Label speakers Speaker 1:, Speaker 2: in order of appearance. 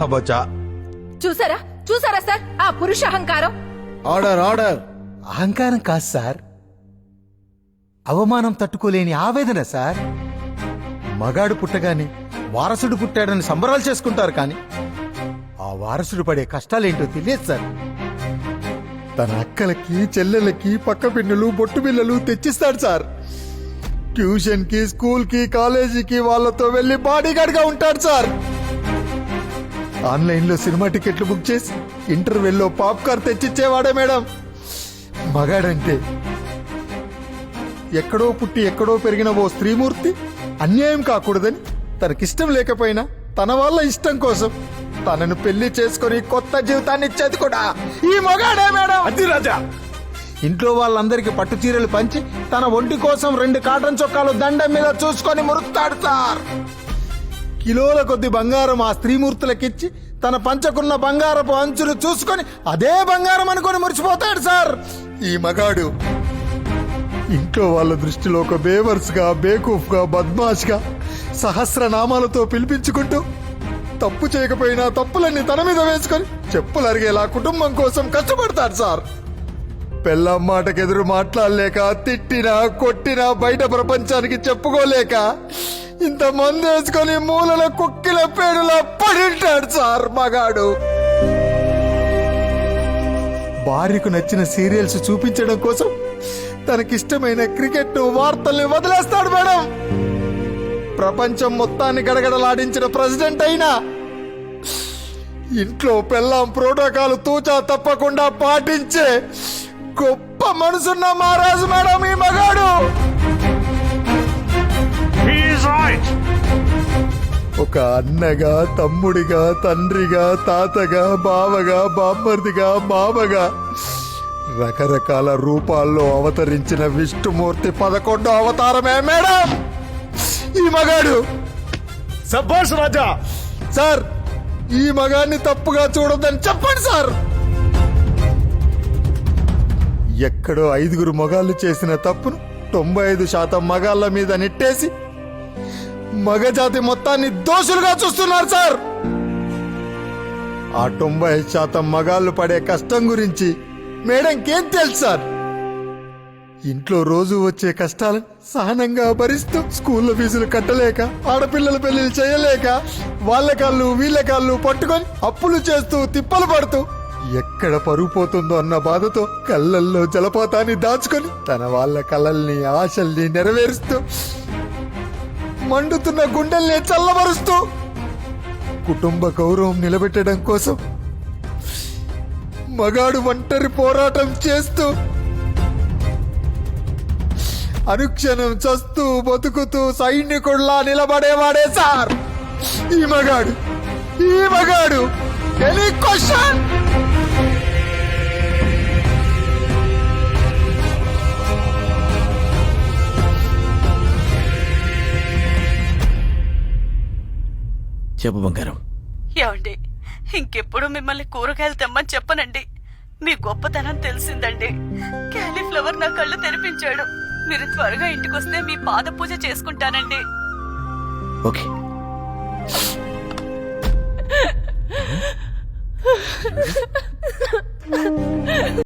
Speaker 1: అబ్బచ్చా.
Speaker 2: చూసారా? చూసారా సార్? ఆ పురుష అహంకారం.
Speaker 3: Order order.
Speaker 1: అహంకారం కాదు సార్. అవమానం తట్టుకోలేని ఆవేదన సార్. మగాడు పుట్టగానే వారసుడు పుట్టాడని సంబరాలు చేసుకుంటారు కానీ ఆ వారసుడు పడే కష్టాలేంటో తెలియదు సార్. తన అక్కలకి చెల్లెలకి పక్క పిన్నులు బొట్టు బిల్లలు తెచ్చిస్తాడు సార్. ట్యూషన్కి స్కూల్కి కాలేజీకి వాళ్ళతో వెళ్ళి బాడీగార్డ్గా ఉంటాడు సార్. ఆన్లైన్లో సినిమా టికెట్లు బుక్ చేసి ఇంటర్వెల్లో పాప్కార్న్ తెచ్చిచ్చేవాడే మేడం. మగాడంటే ఎక్కడో పుట్టి ఎక్కడో పెరిగిన ఓ స్త్రీమూర్తి అన్యాయం కాకూడదని తనకిష్టం లేకపోయినా తన వాళ్ళ ఇష్టం కోసం తనను పెళ్ళి చేసుకొని కొత్త జీవితాన్ని ఇచ్చేది కూడా ఈ మగాడే మేడం.
Speaker 3: అది రాజా.
Speaker 1: ఇంట్లో వాళ్ళందరికీ పట్టు చీరలు పంచి తన ఒంటి కోసం రెండు కాటన్ చొక్కాలు దండం మీద చూసుకొని మురుకుతాడు సార్. కిలోల కొద్ది బంగారం ఆ స్త్రీమూర్తులకిచ్చి తన పంచకున్న బంగారపు అంచులు చూసుకొని అదే బంగారం అనుకొని మురిసిపోతాడు సార్. ఈ మగాడు ఇంట్లో వాళ్ళ దృష్టిలో ఒక బేవర్స్గా బేకూఫ్గా బద్మాష్గా సహస్ర నామాలతో సహస్రనామాలతో పిలిపించుకుంటూ తప్పు చేయకపోయినా తప్పులన్నీ తన మీద వేసుకొని చెప్పులు అరిగేలా కుటుంబం కోసం కష్టపడతాడు సార్. పెళ్ళం మాటకెదురు మాట్లాడలేక తిట్టినా కొట్టినా బయట ప్రపంచానికి చెప్పుకోలేక ఇంత మందు వేసుకొని మూలల కుక్కిల పేడులా పడింటాడు సార్ మగాడు. భార్యకు నచ్చిన సీరియల్స్ చూపించడం కోసం తనకిష్టమైన క్రికెట్ వార్తల్ని వదిలేస్తాడు మేడం. ప్రపంచం మొత్తాన్ని గడగడలాడించిన ప్రెసిడెంట్ అయినా ఇంట్లో పెళ్ళాం ప్రోటోకాల్ తూచా తప్పకుండా పాటించే గొప్ప మనసున్న మహారాజు మేడం ఈ మగాడు. ఒక అన్నగా తమ్ముడిగా తండ్రిగా తాతగా బావగా బామ్మర్దిగా మామగా. రకరకాల రూపాల్లో అవతరించిన విష్ణుమూర్తి పదకొండో అవతారమే మేడం! ఈ మగాడు!
Speaker 3: సబ్బాష్ రాజా!
Speaker 1: సార్ ఈ మగాన్ని తప్పుగా చూడొద్దని చెప్పండి సార్! ఎక్కడో ఐదుగురు మగాళ్ళు చేసిన తప్పును తొంభై ఐదు శాతం మగాళ్ళ మీద నెట్టేసి మగజాతి మొత్తాన్ని దోషులుగా చూస్తున్నారు సార్. ఆ తొంభై ఐదు శాతం మగాళ్ళు పడే కష్టం గురించి మేడంకేం తెలుసు సార్? ఇంట్లో రోజు వచ్చే కష్టాలను సహనంగా భరిస్తూ స్కూల్లో ఫీజులు కట్టలేక ఆడపిల్లల పెళ్ళిళ్ళు చేయలేక వాళ్ళ కాళ్ళు వీళ్ళ కాళ్ళు పట్టుకొని అప్పులు చేస్తూ తిప్పలు పడుతూ ఎక్కడ పరుగు పోతుందో అన్న బాధతో కళ్ళల్లో జలపాతాన్ని దాచుకొని తన వాళ్ళ కళల్ని ఆశల్ని నెరవేరుస్తూ మండుతున్న గుండెల్ని చల్లబరుస్తూ కుటుంబ గౌరవం నిలబెట్టడం కోసం మగాడు ఒంటరి పోరాటం చేస్తూ అనుక్షణం చస్తూ బతుకుతూ సైనికుల్లా నిలబడేవాడే సార్. ఈ మగాడు ఈ మగాడు ఎనీ క్వశ్చన్
Speaker 3: చెప్పు బంగారం.
Speaker 4: ఏమండి ఇంకెప్పుడు మిమ్మల్ని కూరగాయలు తెమ్మని చెప్పనండి. మీ గొప్పతనం తెలిసిందండి. క్యాలీఫ్లవర్ నా కళ్ళు తెరిపించాడు. మీరు త్వరగా ఇంటికొస్తే మీ పాద పూజ చేసుకుంటానండి.
Speaker 3: ఓకే.